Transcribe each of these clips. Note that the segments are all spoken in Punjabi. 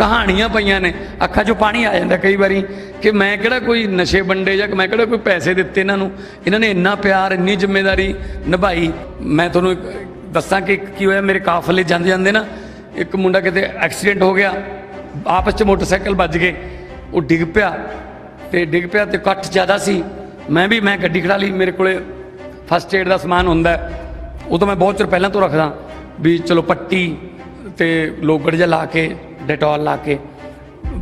ਕਹਾਣੀਆਂ ਪਈਆਂ ਨੇ। ਅੱਖਾਂ 'ਚੋਂ ਪਾਣੀ ਆ ਜਾਂਦਾ ਕਈ ਵਾਰੀ ਕਿ ਮੈਂ ਕਿਹੜਾ ਕੋਈ ਨਸ਼ੇ ਵੰਡੇ ਜਾਂ ਮੈਂ ਕਿਹੜਾ ਕੋਈ ਪੈਸੇ ਦਿੱਤੇ ਇਹਨਾਂ ਨੂੰ। ਇਹਨਾਂ ਨੇ ਇੰਨਾ ਪਿਆਰ, ਇੰਨੀ ਜ਼ਿੰਮੇਵਾਰੀ ਨਿਭਾਈ। ਮੈਂ ਤੁਹਾਨੂੰ ਇੱਕ ਦੱਸਾਂ ਕਿ ਕੀ ਹੋਇਆ, ਮੇਰੇ ਕਾਫਲੇ ਜਾਂਦੇ ਜਾਂਦੇ ਨਾ। ਇੱਕ ਮੁੰਡਾ ਕਿਤੇ ਐਕਸੀਡੈਂਟ ਹੋ ਗਿਆ, ਆਪਸ 'ਚ ਮੋਟਰਸਾਈਕਲ ਵੱਜ ਗਏ। ਉਹ ਡਿੱਗ ਪਿਆ ਤੇ ਡਿੱਗ ਪਿਆ ਤੇ ਕੱਟ ਜ਼ਿਆਦਾ ਸੀ। ਮੈਂ ਵੀ, ਮੈਂ ਗੱਡੀ ਖੜਾ ਲਈ, ਮੇਰੇ ਕੋਲੇ ਫਸਟ ਏਡ ਦਾ ਸਮਾਨ ਹੁੰਦਾ ਉਹ ਤਾਂ ਮੈਂ ਬਹੁਤ ਚਿਰ ਪਹਿਲਾਂ ਤੋਂ ਰੱਖਦਾ। ਵੀ ਚਲੋ ਪੱਟੀ ਤੇ ਲੋਗੜ ਜਿਹਾ ਲਾ ਕੇ ਡੈਟੋਲ ਲਾ ਕੇ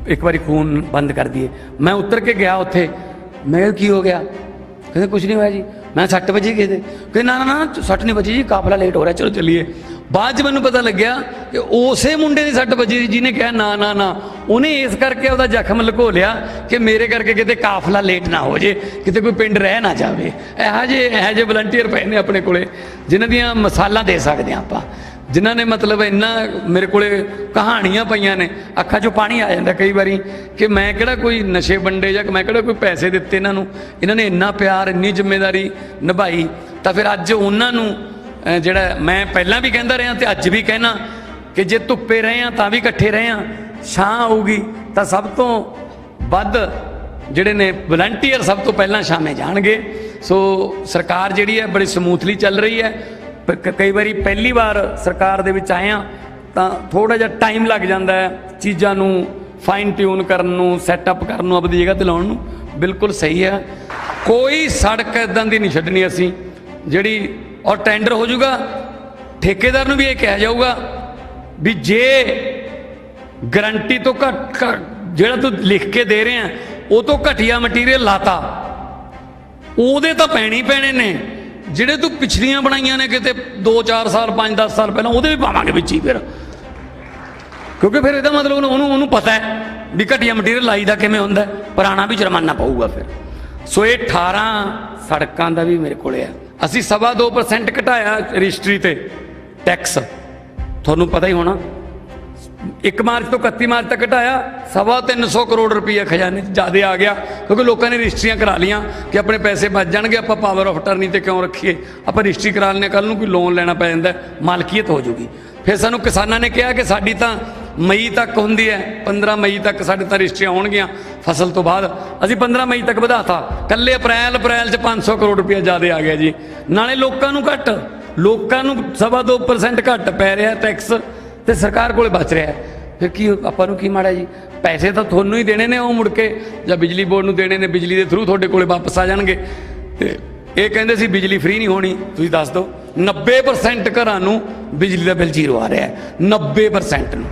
ਇੱਕ ਵਾਰੀ ਖੂਨ ਬੰਦ ਕਰ ਦਈਏ। ਮੈਂ ਉਤਰ ਕੇ ਗਿਆ ਉੱਥੇ। ਮੈਂ ਕੀ ਹੋ ਗਿਆ? ਕਹਿੰਦੇ ਕੁਝ ਨਹੀਂ ਹੋਇਆ ਜੀ। ਮੈਂ 6 ਵਜੇ ਗਏ ਤੇ ਕਹਿੰਦੇ, ਨਾ ਨਾ ਨਾ 6 ਨਹੀਂ ਵਜੇ ਜੀ, ਕਾਫਲਾ ਲੇਟ ਹੋ ਰਿਹਾ, ਚਲੋ ਚੱਲੀਏ। ਬਾਅਦ ਚ ਮੈਨੂੰ ਪਤਾ ਲੱਗਿਆ ਕਿ ਉਸੇ ਮੁੰਡੇ ਦੀ 6 ਵਜੇ ਜਿਹਨੇ ਕਿਹਾ, ਨਾ ਨਾ ਨਾ, ਉਹਨੇ ਇਸ ਕਰਕੇ ਉਹਦਾ ਜ਼ਖਮ ਲਕੋ ਲਿਆ ਕਿ ਮੇਰੇ ਕਰਕੇ ਕਿਤੇ ਕਾਫਲਾ ਲੇਟ ਨਾ ਹੋ ਜੇ, ਕਿਤੇ ਕੋਈ ਪਿੰਡ ਰਹਿ ਨਾ ਜਾਵੇ। ਇਹੋ ਜਿਹੇ ਇਹੋ ਜਿਹੇ ਵਲੰਟੀਅਰ ਪਏ ਨੇ ਆਪਣੇ ਕੋਲੇ, ਜਿਨ੍ਹਾਂ ਦੀਆਂ ਮਿਸਾਲਾਂ ਦੇ ਸਕਦੇ ਹਾਂ ਆਪਾਂ। ਜਿਨ੍ਹਾਂ ਨੇ ਮਤਲਬ ਇੰਨਾ ਮੇਰੇ ਕੋਲੇ ਕਹਾਣੀਆਂ ਪਈਆਂ ਨੇ, ਅੱਖਾਂ 'ਚੋਂ ਪਾਣੀ ਆ ਜਾਂਦਾ ਕਈ ਵਾਰੀ ਕਿ ਮੈਂ ਕਿਹੜਾ ਕੋਈ ਨਸ਼ੇ ਵੰਡੇ ਜਾਂ ਮੈਂ ਕਿਹੜਾ ਕੋਈ ਪੈਸੇ ਦਿੱਤੇ ਇਹਨਾਂ ਨੂੰ, ਇਹਨਾਂ ਨੇ ਇੰਨਾ ਪਿਆਰ, ਇੰਨੀ ਜ਼ਿੰਮੇਵਾਰੀ ਨਿਭਾਈ, ਤਾਂ ਫਿਰ ਅੱਜ ਉਹਨਾਂ ਨੂੰ ਜਿਹੜਾ ਮੈਂ ਪਹਿਲਾਂ ਵੀ ਕਹਿੰਦਾ ਰਿਹਾ ਤੇ ਅੱਜ ਵੀ ਕਹਿਣਾ ਕਿ ਜੇ ਧੁੱਪੇ ਰਹੇ ਆ ਤਾਂ ਵੀ ਇਕੱਠੇ ਰਹੇ ਆ ਛਾਂ ਆਊਗੀ ਤਾਂ ਸਭ ਤੋਂ ਵੱਧ ਜਿਹੜੇ ਨੇ ਵਲੰਟੀਅਰ ਸਭ ਤੋਂ ਪਹਿਲਾਂ ਸ਼ਾਮੇ ਜਾਣਗੇ। ਸੋ ਸਰਕਾਰ ਜਿਹੜੀ ਹੈ ਬੜੀ ਸਮੂਥਲੀ ਚੱਲ ਰਹੀ ਹੈ। ਕਈ ਵਾਰੀ ਪਹਿਲੀ ਵਾਰ ਸਰਕਾਰ ਦੇ ਵਿੱਚ ਆਏ ਆ ਤਾਂ ਥੋੜਾ ਜਿਹਾ ਟਾਈਮ ਲੱਗ ਜਾਂਦਾ ਹੈ ਚੀਜ਼ਾਂ ਨੂੰ ਫਾਈਨ ਟਿਊਨ ਕਰਨ ਨੂੰ ਸੈਟਅਪ ਕਰਨ ਨੂੰ ਆਪਣੀ ਜਗ੍ਹਾ ਤੇ ਲਾਉਣ ਨੂੰ। ਬਿਲਕੁਲ ਸਹੀ ਹੈ। ਕੋਈ ਸੜਕ ਇਦਾਂ ਦੀ ਨਹੀਂ ਛੱਡਣੀ ਅਸੀਂ, ਜਿਹੜੀ ਔਰ ਟੈਂਡਰ ਹੋ ਜਾਊਗਾ, ਠੇਕੇਦਾਰ ਨੂੰ ਵੀ ਇਹ ਕਿਹਾ ਜਾਊਗਾ ਵੀ ਜੇ ਗਰੰਟੀ ਤੋਂ ਘੱਟ, ਘੱਟ- ਜਿਹੜਾ ਤੂੰ ਲਿਖ ਕੇ ਦੇ ਰਿਹਾ, ਉਹ ਤੋਂ ਘਟੀਆ ਮਟੀਰੀਅਲ ਲਾਤਾ, ਉਹਦੇ ਤਾਂ ਪੈਣੀ ਪੈਣੇ ਨੇ। ਜਿਹੜੇ ਤੂੰ ਪਿਛਲੀਆਂ ਬਣਾਈਆਂ ਨੇ ਕਿਤੇ 2-4 ਸਾਲ 5-10 ਸਾਲ ਪਹਿਲਾਂ, ਉਹਦੇ ਵੀ ਪਾਵਾਂਗੇ ਵਿੱਚ ਹੀ ਫਿਰ। ਕਿਉਂਕਿ ਫਿਰ ਇਹਦਾ ਮਤਲਬ ਉਹਨੂੰ ਉਹਨੂੰ ਪਤਾ ਹੈ ਵੀ ਘਟੀਆ ਮਟੀਰੀਅਲ ਲਾਈਦਾ ਕਿਵੇਂ ਹੁੰਦਾ ਪੁਰਾਣਾ ਵੀ ਜੁਰਮਾਨਾ ਪਊਗਾ ਫਿਰ। ਸੋ ਇਹ 18 ਸੜਕਾਂ ਦਾ ਵੀ ਮੇਰੇ ਕੋਲੇ ਆ ਅਸੀਂ ਸਵਾ 2% ਘਟਾਇਆ ਰਜਿਸਟਰੀ ਤੇ ਟੈਕਸ ਤੁਹਾਨੂੰ ਪਤਾ ਹੀ ਹੋਣਾ 1 ਮਾਰਚ ਤੋਂ 31 ਮਾਰਚ ਤੱਕ ਘਟਾਇਆ, ਸਵਾ 300 ਕਰੋੜ ਰੁਪਏ ਖਜ਼ਾਨੇ 'ਚ ਜ਼ਿਆਦੇ ਆ ਗਿਆ, ਕਿਉਂਕਿ ਲੋਕਾਂ ਨੇ ਰਜਿਸਟਰੀਆਂ ਕਰਾ ਲੀਆਂ ਕਿ ਆਪਣੇ ਪੈਸੇ ਬਚ ਜਾਣਗੇ, ਆਪਾਂ ਪਾਵਰ ਆਫ ਅਟਰਨੀ ਤੇ ਕਿਉਂ ਰੱਖੀਏ? ਆਪਾਂ ਰਜਿਸਟਰੀ ਕਰਾ ਲੈਂਦੇ ਕੱਲ ਨੂੰ ਕੋਈ ਲੋਨ ਲੈਣਾ ਪੈ ਜਾਂਦਾ, ਮਾਲਕੀਅਤ ਹੋ ਜੂਗੀ। ਫਿਰ ਸਾਨੂੰ ਕਿਸਾਨਾਂ ਨੇ ਕਿਹਾ ਕਿ ਸਾਡੀ ਤਾਂ ਮਈ ਤੱਕ ਹੁੰਦੀ ਹੈ 15 ਮਈ ਤੱਕ ਸਾਡੇ ਤਾਂ ਰਜਿਸਟਰੀਆਂ ਹੋਣਗੀਆਂ ਫਸਲ ਤੋਂ ਬਾਅਦ। ਅਸੀਂ 15 ਮਈ ਤੱਕ ਵਧਾਤਾ, ਕੱਲੇ ਅਪ੍ਰੈਲ ਅਪ੍ਰੈਲ 'ਚ 500 ਕਰੋੜ ਰੁਪਏ ਜ਼ਿਆਦੇ ਆ ਗਿਆ ਜੀ। ਨਾਲੇ ਲੋਕਾਂ ਨੂੰ ਘੱਟ, ਲੋਕਾਂ ਨੂੰ ਸਵਾ 2% ਘੱਟ ਪੈ ਰਿਹਾ ਟੈਕਸ ਤੇ ਸਰਕਾਰ ਕੋਲੇ ਬਚ ਰਿਹਾ ਹੈ। ਫਿਰ ਕੀ ਆਪਾਂ ਨੂੰ ਕੀ ਮਾੜਾ ਜੀ? ਪੈਸੇ ਤਾਂ ਤੁਹਾਨੂੰ ਹੀ ਦੇਣੇ ਨੇ ਉਹ ਮੁੜ ਕੇ। ਜਾਂ ਬਿਜਲੀ ਬੋਰਡ ਨੂੰ ਦੇਣੇ ਨੇ, ਬਿਜਲੀ ਦੇ ਥਰੂ ਤੁਹਾਡੇ ਕੋਲੇ ਵਾਪਸ ਆ ਜਾਣਗੇ। ਤੇ ਇਹ ਕਹਿੰਦੇ ਸੀ ਬਿਜਲੀ ਫ੍ਰੀ ਨਹੀਂ ਹੋਣੀ। ਤੁਸੀਂ ਦੱਸ ਦਿਓ 90% ਘਰਾਂ ਨੂੰ ਬਿਜਲੀ ਦਾ ਬਿੱਲ ਜ਼ੀਰੋ ਆ ਰਿਹਾ ਹੈ। 90% ਨੂੰ।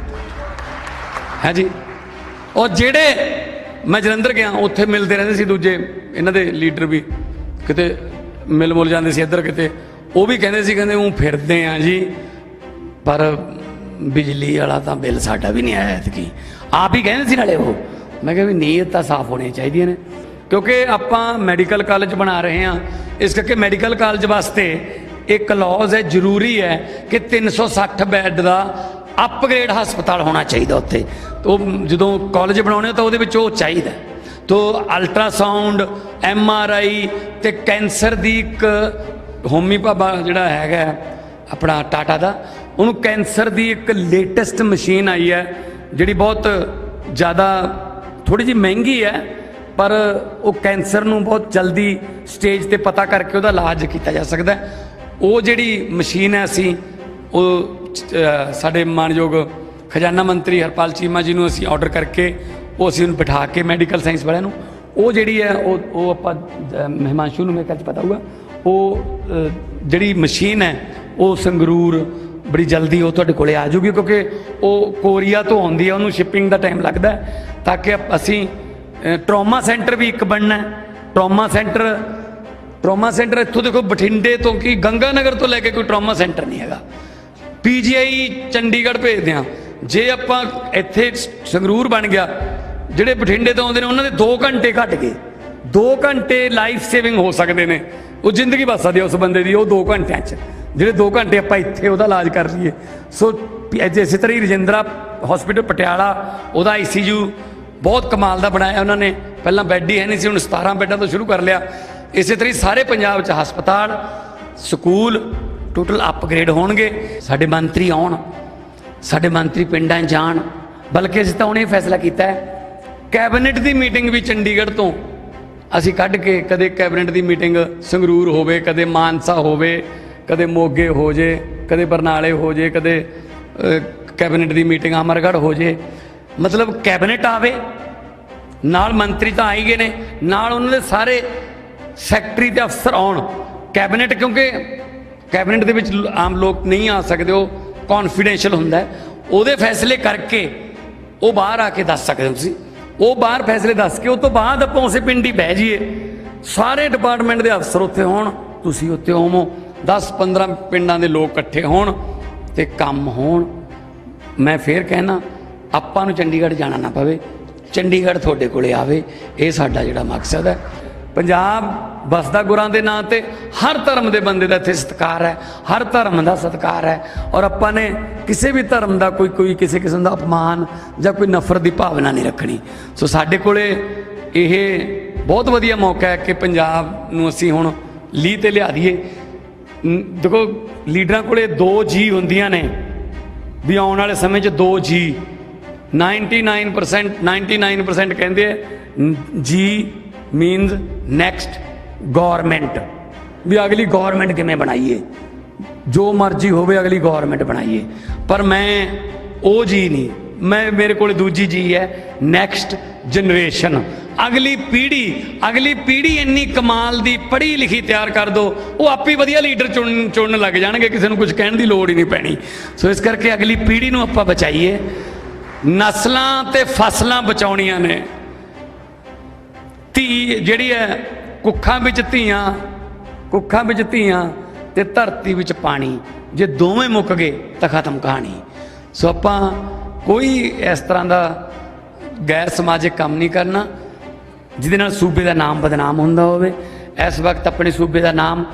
ਹੈ ਜੀ? ਔਰ ਜਿਹੜੇ ਮੈਂ ਜਲੰਧਰ ਗਿਆ, ਉੱਥੇ ਮਿਲਦੇ ਰਹਿੰਦੇ ਸੀ ਦੂਜੇ। ਇਹਨਾਂ ਦੇ ਲੀਡਰ ਵੀ ਕਿਤੇ ਮਿਲ ਮੁਲ ਜਾਂਦੇ ਸੀ ਇੱਧਰ ਕਿਤੇ। ਉਹ ਵੀ ਕਹਿੰਦੇ ਸੀ, ਕਹਿੰਦੇ ਉਹ ਫਿਰਦੇ ਆ ਜੀ। ਪਰ ਬਿਜਲੀ ਵਾਲਾ ਤਾਂ ਬਿੱਲ ਸਾਡਾ ਵੀ ਨਹੀਂ ਆਇਆ ਐਤਕੀ। ਆਪ ਹੀ ਕਹਿੰਦੇ ਸੀ ਨਾਲੇ ਉਹ। ਮੈਂ ਕਿਹਾ ਵੀ ਨੀਅਤ ਤਾਂ ਸਾਫ਼ ਹੋਣੀਆਂ ਚਾਹੀਦੀਆਂ ਨੇ। ਕਿਉਂਕਿ ਆਪਾਂ ਮੈਡੀਕਲ ਕਾਲਜ ਬਣਾ ਰਹੇ ਹਾਂ। ਇਸ ਕਰਕੇ ਮੈਡੀਕਲ ਕਾਲਜ ਵਾਸਤੇ ਇੱਕ ਕਲੌਜ਼ ਹੈ, ਜ਼ਰੂਰੀ ਹੈ ਕਿ 360 ਬੈੱਡ ਦਾ ਅਪਗ੍ਰੇਡ ਹਸਪਤਾਲ ਹੋਣਾ ਚਾਹੀਦਾ ਉੱਥੇ। ਉਹ ਜਦੋਂ ਕਾਲਜ ਬਣਾਉਣੇ ਤਾਂ ਉਹਦੇ ਵਿੱਚ ਉਹ ਚਾਹੀਦਾ ਤੋ ਅਲਟਰਾਸਾਊਂਡ ਐਮ ਆਰ ਆਈ ਤੇ ਕੈਂਸਰ ਦੀ ਇੱਕ ਹੋਮੀ ਜਿਹੜਾ ਹੈਗਾ ਆਪਣਾ ਟਾਟਾ ਦਾ ਉਹਨੂੰ ਕੈਂਸਰ ਦੀ ਇੱਕ ਲੇਟੈਸਟ ਮਸ਼ੀਨ ਆਈ ਹੈ ਜਿਹੜੀ ਬਹੁਤ ਜ਼ਿਆਦਾ ਥੋੜੀ ਜਿਹੀ ਮਹਿੰਗੀ ਹੈ ਪਰ ਉਹ ਕੈਂਸਰ ਨੂੰ ਬਹੁਤ ਜਲਦੀ ਸਟੇਜ ਤੇ ਪਤਾ ਕਰਕੇ ਉਹਦਾ ਇਲਾਜ ਕੀਤਾ ਜਾ ਸਕਦਾ ਉਹ ਜਿਹੜੀ ਮਸ਼ੀਨ ਹੈ ਅਸੀਂ ਉਹ ਸਾਡੇ ਮਾਨਯੋਗ ਖਜ਼ਾਨਾ ਮੰਤਰੀ ਹਰਪਾਲ ਚੀਮਾ ਜੀ ਨੂੰ ਅਸੀਂ ਆਰਡਰ ਕਰਕੇ ਉਹ ਅਸੀਂ ਉਹਨੂੰ ਬਿਠਾ ਕੇ ਮੈਡੀਕਲ ਸਾਇੰਸ ਵਾਲਿਆਂ ਨੂੰ ਉਹ ਜਿਹੜੀ ਹੈ ਉਹ ਉਹ ਆਪਾਂ ਅਹ, ਮਹਿਮਾਂਸ਼ੂ ਨੂੰ ਮੇਰੇ ਖਿਆਲ ਪਤਾ ਹੋਊਗਾ ਉਹ ਜਿਹੜੀ ਮਸ਼ੀਨ ਹੈ ਉਹ ਸੰਗਰੂਰ ਬੜੀ ਜਲਦੀ ਉਹ ਤੁਹਾਡੇ ਕੋਲੇ ਆ ਜਾਊਗੀ, ਕਿਉਂਕਿ ਉਹ ਕੋਰੀਆ ਤੋਂ ਆਉਂਦੀ ਹੈ ਉਹਨੂੰ ਸ਼ਿਪਿੰਗ ਦਾ ਟਾਈਮ ਲੱਗਦਾ ਤਾਂ ਕਿ ਅਸੀਂ ਟਰਾਮਾ ਸੈਂਟਰ ਵੀ ਇੱਕ ਬਣਨਾ ਹੈ। ਟਰਾਮਾ ਸੈਂਟਰ ਟਰਾਮਾ ਸੈਂਟਰ ਇੱਥੋਂ ਦੇਖੋ ਬਠਿੰਡੇ ਤੋਂ ਕੀ ਗੰਗਾ ਨਗਰ ਤੋਂ ਲੈ ਕੇ ਕੋਈ ਟਰਾਮਾ ਸੈਂਟਰ ਨਹੀਂ ਹੈਗਾ। ਪੀਜੀਆਈ ਚੰਡੀਗੜ੍ਹ ਭੇਜਦੇ ਆ ਜੇ ਆਪਾਂ ਇੱਥੇ ਸੰਗਰੂਰ ਬਣ ਗਿਆ, ਜਿਹੜੇ ਬਠਿੰਡੇ ਤੋਂ ਆਉਂਦੇ ਨੇ, ਉਹਨਾਂ ਦੇ 2 ਘੰਟੇ ਘੱਟ ਗਏ। 2 ਘੰਟੇ ਲਾਈਫ ਸੇਵਿੰਗ ਹੋ ਸਕਦੇ ਨੇ। ਉਹ ਜ਼ਿੰਦਗੀ ਬਚ ਸਕਦੀ ਉਸ ਬੰਦੇ ਦੀ, ਉਹ 2 ਘੰਟਿਆਂ 'ਚ। ਜਿਹੜੇ 2 ਘੰਟੇ ਆਪਾਂ ਇੱਥੇ ਉਹਦਾ ਇਲਾਜ ਕਰ ਲਈਏ। ਸੋ ਇਸੇ ਤਰ੍ਹਾਂ ਹੀ ਰਜਿੰਦਰਾ ਹਸਪੀਟਲ ਪਟਿਆਲਾ, ਉਹਦਾ ਆਈਸੀਯੂ ਬਹੁਤ ਕਮਾਲ ਦਾ ਬਣਾਇਆ ਉਹਨਾਂ ਨੇ। ਪਹਿਲਾਂ ਬੈੱਡ ਹੀ ਹੈ ਨਹੀਂ ਸੀ, ਹੁਣ 17 ਬੈੱਡਾਂ ਤੋਂ ਸ਼ੁਰੂ ਕਰ ਲਿਆ। ਇਸੇ ਤਰ੍ਹਾਂ ਹੀ ਸਾਰੇ ਪੰਜਾਬ 'ਚ ਹਸਪਤਾਲ, ਸਕੂਲ ਟੋਟਲ ਅਪਗ੍ਰੇਡ ਹੋਣਗੇ। ਸਾਡੇ ਮੰਤਰੀ ਆਉਣ, ਸਾਡੇ ਮੰਤਰੀ ਪਿੰਡਾਂ ਜਾਣ। ਬਲਕਿ ਅਸੀਂ ਤਾਂ ਉਹਨੇ ਫੈਸਲਾ ਕੀਤਾ ਹੈ। ਕੈਬਨਿਟ ਦੀ ਮੀਟਿੰਗ ਵੀ ਚੰਡੀਗੜ੍ਹ ਤੋਂ ਅਸੀਂ ਕੱਢ ਕੇ ਕਦੇ ਕੈਬਨਿਟ ਦੀ ਮੀਟਿੰਗ ਸੰਗਰੂਰ ਹੋਵੇ, ਕਦੇ ਮਾਨਸਾ ਹੋਵੇ ਕਦੇ ਮੋਗੇ ਹੋ ਜੇ, ਕਦੇ ਬਰਨਾਲੇ ਹੋ ਜੇ, ਕਦੇ ਕੈਬਨਿਟ ਦੀ ਮੀਟਿੰਗ ਅਮਰਗੜ੍ਹ ਹੋ ਜੇ। ਮਤਲਬ ਕੈਬਨਿਟ ਆਵੇ, ਨਾਲ ਮੰਤਰੀ ਤਾਂ ਆਈ ਗਏ ਨੇ, ਨਾਲ ਉਹਨਾਂ ਦੇ ਸਾਰੇ ਸੈਕਟਰੀ ਤੇ ਅਫਸਰ ਆਉਣ। ਕੈਬਨਿਟ ਕਿਉਂਕਿ ਕੈਬਨਿਟ ਦੇ ਵਿੱਚ ਆਮ ਲੋਕ ਨਹੀਂ ਆ ਸਕਦੇ, ਉਹ ਕੌਨਫੀਡੈਂਸ਼ੀਅਲ ਹੁੰਦਾ ਉਹਦੇ ਫੈਸਲੇ ਕਰਕੇ ਉਹ ਬਾਹਰ ਆ ਕੇ ਦੱਸ ਸਕਦੇ ਹੋ ਤੁਸੀਂ। ਉਹ ਬਾਹਰ ਫੈਸਲੇ ਦੱਸ ਕੇ, ਉਹ ਤੋਂ ਬਾਅਦ ਆਪਾਂ ਉਸੇ ਪਿੰਡ ਹੀ ਬਹਿ ਜਾਈਏ। ਸਾਰੇ ਡਿਪਾਰਟਮੈਂਟ ਦੇ ਅਫਸਰ ਉੱਥੇ ਹੋਣ, ਤੁਸੀਂ ਉੱਥੇ ਹੋਵੋ। 10 15 ਪਿੰਡਾਂ ਦੇ ਲੋਕ ਇਕੱਠੇ ਹੋਣ ਤੇ ਕੰਮ ਹੋਣ। ਮੈਂ ਫੇਰ ਕਹਿਣਾ, ਆਪਾਂ ਨੂੰ ਚੰਡੀਗੜ੍ਹ ਜਾਣਾ ਨਾ ਪਵੇ। ਚੰਡੀਗੜ੍ਹ ਤੁਹਾਡੇ ਕੋਲੇ ਆਵੇ, ਇਹ ਸਾਡਾ ਜਿਹੜਾ ਮਕਸਦ ਹੈ। ਪੰਜਾਬ ਵਸਦਾ ਗੁਰਾਂ ਦੇ ਨਾਂ ਤੇ ਹਰ ਧਰਮ ਦੇ ਬੰਦੇ ਦਾ ਇੱਥੇ ਸਤਿਕਾਰ ਹੈ, ਹਰ ਧਰਮ ਦਾ ਸਤਿਕਾਰ ਹੈ। ਔਰ ਆਪਾਂ ਨੇ ਕਿਸੇ ਵੀ ਧਰਮ ਦਾ ਕੋਈ ਕੋਈ ਕਿਸੇ ਕਿਸਮ ਦਾ ਅਪਮਾਨ ਜਾਂ ਕੋਈ ਨਫ਼ਰਤ ਦੀ ਭਾਵਨਾ ਨਹੀਂ ਰੱਖਣੀ। ਸੋ ਸਾਡੇ ਕੋਲੇ ਇਹ ਬਹੁਤ ਵਧੀਆ ਮੌਕਾ ਹੈ ਕਿ ਪੰਜਾਬ ਨੂੰ ਅਸੀਂ ਹੁਣ ਲੀਹ ਤੇ ਲਿਆ ਦਈਏ। ਦੇਖੋ, ਲੀਡਰਾਂ ਕੋਲੇ ਦੋ ਜੀ ਹੁੰਦੀਆਂ ਨੇ। ਵੀ ਆਉਣ ਵਾਲੇ ਸਮੇਂ 'ਚ ਦੋ ਜੀ 99% 99% ਕਹਿੰਦੇ ਜੀ ਮੀਨਸ ਨੈਕਸਟ ਗਵਰਨਮੈਂਟ ਵੀ ਅਗਲੀ ਗਵਰਨਮੈਂਟ ਕਿਵੇਂ ਬਣਾਈਏ? ਜੋ ਮਰਜ਼ੀ ਹੋਵੇ, ਅਗਲੀ ਗਵਰਨਮੈਂਟ ਬਣਾਈਏ। ਪਰ ਮੈਂ ਉਹ ਜੀ ਨਹੀਂ। ਮੈਂ, ਮੇਰੇ ਕੋਲ ਦੂਜੀ ਜੀ ਹੈ ਨੈਕਸਟ ਜਨਰੇਸ਼ਨ ਅਗਲੀ ਪੀੜ੍ਹੀ ਅਗਲੀ ਪੀੜ੍ਹੀ ਇੰਨੀ ਕਮਾਲ ਦੀ ਪੜ੍ਹੀ ਲਿਖੀ ਤਿਆਰ ਕਰ ਦੋ, ਉਹ ਆਪੇ ਹੀ ਵਧੀਆ ਲੀਡਰ ਚੁਣ, ਚੁਣਨ ਲੱਗ ਜਾਣਗੇ, ਕਿਸੇ ਨੂੰ ਕੁਝ ਕਹਿਣ ਦੀ ਲੋੜ ਹੀ ਨਹੀਂ ਪੈਣੀ। ਸੋ ਇਸ ਕਰਕੇ ਅਗਲੀ ਪੀੜ੍ਹੀ ਨੂੰ ਆਪਾਂ ਬਚਾਈਏ। ਨਸਲਾਂ ਤੇ ਫਸਲਾਂ ਬਚਾਉਣੀਆਂ ਨੇ। ਧੀ ਜਿਹੜੀ ਹੈ, ਕੁੱਖਾਂ ਵਿੱਚ ਧੀਆਂ, ਕੁੱਖਾਂ ਵਿੱਚ ਧੀਆਂ ਤੇ ਧਰਤੀ ਵਿੱਚ ਪਾਣੀ। ਜੇ ਦੋਵੇਂ ਮੁੱਕ ਗਏ ਤਾਂ ਖਤਮ ਕਹਾਣੀ। ਸੋ ਆਪਾਂ ਕੋਈ ਇਸ ਤਰ੍ਹਾਂ ਦਾ ਗੈਰ ਸਮਾਜਿਕ ਕੰਮ ਨਹੀਂ ਕਰਨਾ। ਜਿਹਦੇ ਨਾਲ ਸੂਬੇ ਦਾ ਨਾਮ ਬਦਨਾਮ ਹੁੰਦਾ ਹੋਵੇ। ਇਸ ਵਕਤ ਆਪਣੇ ਸੂਬੇ ਦਾ ਨਾਮ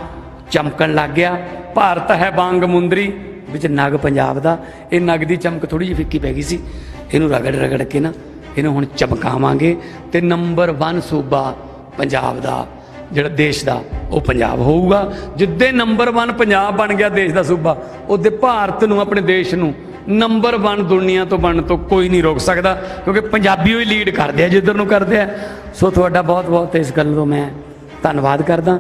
ਚਮਕਣ ਲੱਗ ਗਿਆ। ਭਾਰਤ ਹੈ ਬਾਂਗ ਮੁੰਦਰੀ, ਵਿੱਚ ਨਗ ਪੰਜਾਬ ਦਾ। ਇਹ ਨਗ ਦੀ ਚਮਕ ਥੋੜੀ ਜਿਹੀ ਫਿੱਕੀ ਪੈ ਗਈ ਸੀ। ਇਹਨੂੰ ਰਗੜ ਰਗੜ ਕੇ ਨਾ ਇਹਨੂੰ ਹੁਣ ਚਮਕਾਵਾਂਗੇ ਤੇ ਨੰਬਰ 1 ਸੂਬਾ ਪੰਜਾਬ ਦਾ, ਜਿਹੜਾ ਦੇਸ਼ ਦਾ, ਉਹ ਪੰਜਾਬ ਹੋਊਗਾ। ਜਿੱਦੇ ਨੰਬਰ 1 ਪੰਜਾਬ ਬਣ ਗਿਆ ਦੇਸ਼ ਦਾ ਸੂਬਾ, ਉਹਦੇ ਭਾਰਤ ਨੂੰ, ਆਪਣੇ ਦੇਸ਼ ਨੂੰ ਨੰਬਰ 1 ਦੁਨੀਆ ਤੋਂ ਬਣਨ ਤੋਂ ਕੋਈ ਨਹੀਂ ਰੋਕ ਸਕਦਾ, ਕਿਉਂਕਿ ਪੰਜਾਬੀ ਹੀ ਲੀਡ ਕਰਦੇ ਆ, ਜਿੱਧਰ ਨੂੰ ਕਰਦੇ ਆ। ਸੋ ਤੁਹਾਡਾ ਬਹੁਤ ਬਹੁਤ ਇਸ ਗੱਲ ਤੋਂ ਮੈਂ ਧੰਨਵਾਦ ਕਰਦਾ।